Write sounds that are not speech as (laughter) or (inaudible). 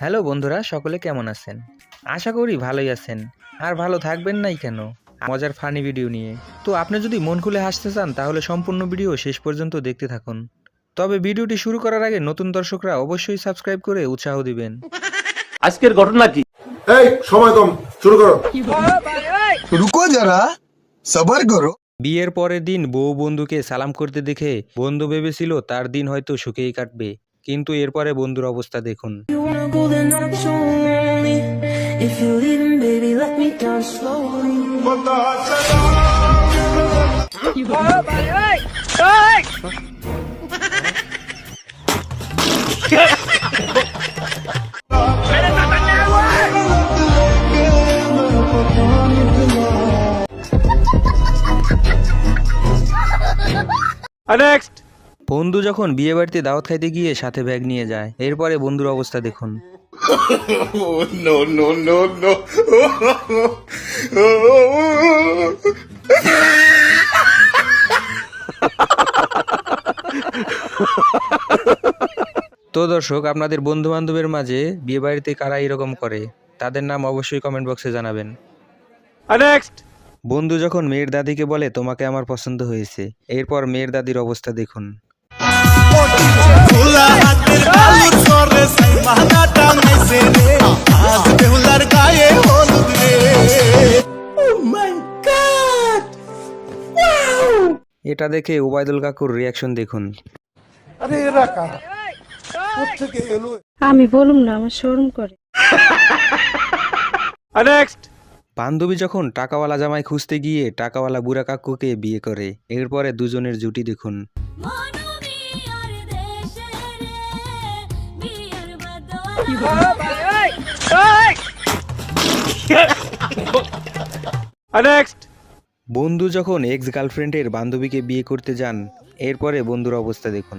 Hello বন্ধুরা, সকলে কেমন আছেন? আশা করি ভালোই আছেন। আর ভালো থাকবেন নাই কেন? মজার ফানি ভিডিও নিয়ে। তো আপনি যদি মন খুলে হাসতে চান, তাহলে সম্পূর্ণ ভিডিও শেষ পর্যন্ত দেখতে থাকুন। তবে ভিডিওটি শুরু করার আগে নতুন দর্শকরা অবশ্যই সাবস্ক্রাইব করে উৎসাহ দিবেন। আজকের ঘটনা কি? এই সময় কম শুরু করো। রুকো যারা সবার করো। বিয়ের পরের দিন বউ বন্ধুকে সালাম করতে দেখে বন্ধু ভেবেছিল তার দিন হয়তো সুখেই কাটবে কিন্তু এরপরে বন্ধুর অবস্থা দেখুন। নেক্সট বন্ধু যখন বিয়ে বাড়িতে দাওয়াত খাইতে গিয়ে সাথে ব্যাগ নিয়ে যায় এরপরে বন্ধুর অবস্থা দেখুন। তো দর্শক আপনাদের বন্ধু বান্ধবের মাঝে বিয়ে বাড়িতে কারা এরকম করে তাদের নাম অবশ্যই কমেন্ট বক্সে জানাবেন। নেক্সট বন্ধু যখন মেয়ের দাদিকে বলে তোমাকে আমার পছন্দ হয়েছে এরপর মেয়ের দাদির অবস্থা দেখুন। এটা দেখে ওবায়দুল কাকুর রিয়াকশন দেখুন। আমি বলুম না আমার শোরুম করে। (laughs) নেক্সট বান্ধবী যখন টাকাওয়ালা জামাই খুঁজতে গিয়ে টাকাওয়ালা বুড়া কাকুকে বিয়ে করে এরপরে দুজনের জুটি দেখুন। বন্ধু যখন এক্স গার্লফ্রেন্ডের বান্ধবীকে বিয়ে করতে যান এরপরে বন্ধুর অবস্থা দেখুন।